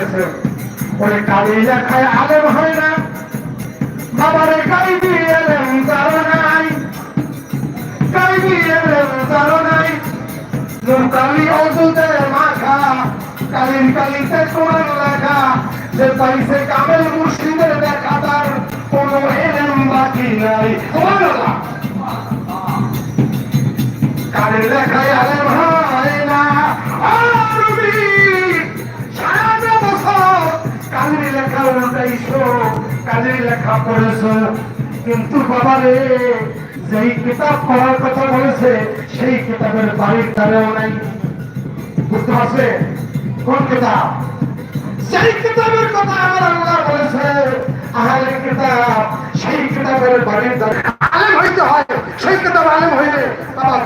ওরে কালি লেখায় আলেম হয় না। বাবারে কাই দিয়ে এলেন তারো নাই কাই দিয়ে এলেন তারো নাই কালি অজুতে মাখা কালির কালিতে কোরআন লেখা। যে পাইছে কামেল মুর্শিদের দেখা তার, কোনো এলেম বাকি নাই। কালির লেখায় আলেম উল্টাইছো কালির লেখা পড়েছো। কিন্তু বাবারে, যেই কিতাব পড়ার কথা বলেছে, সেই কিতাবের বাড়ির দ্বারাও নাই। বুঝতে পারছে? কোন কিতাব? সেই কিতাবের কথা আমার আল্লাহ বলেছে, আহলে কিতাব, সেই কিতাবের বাড়ির দ্বারা আলেম হইতে হয়। সেই কিতাব আলেম হইলে আমার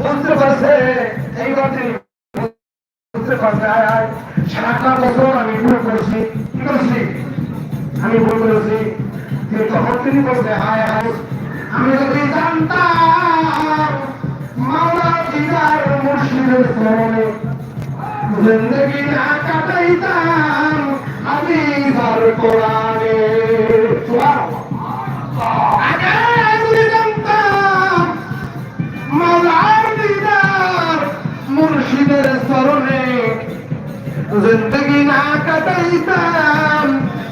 বুঝতে পারছে? এই কথা বুঝতে পারছে? আয় আয়। সারাটা বছর আমি ভুল করেছি। কি করেছি? আমি ভুল করেছি। কিন্তু তখন তিনি বলছে, হায় হায়। আমি যদি জানতাম মাওলা মুর্শিদের স্মরণে জিন্দগি না কাটাইতাম, আমি তার কোরআনে মুর্শিদের স্মরণে জিন্দগি না কাটাইতাম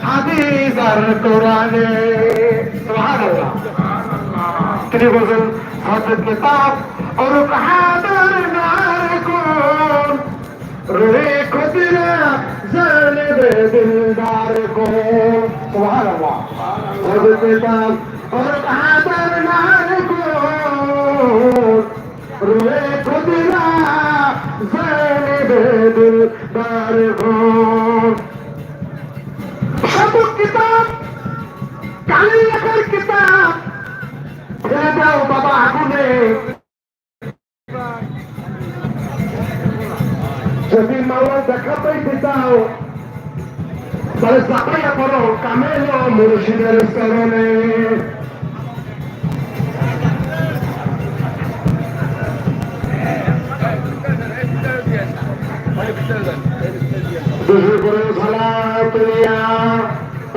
হাদিস আর কোরআনে। তিনি বলছেন হজরত কিতাব ওর হাদর নার কোন? রুহে খুদিরা জানিব দিলদার কোন? সুবহানাল্লাহ। হজরত কিতাব ওর হাদর নার কোন? রুহে খুদিরা কিতাব কালী বাবা আগুনে যদি মাওলা দেখা পাইতে চাও তাহলে চাপাইয়া পড়ো কামেল মুর্শিদের চরণে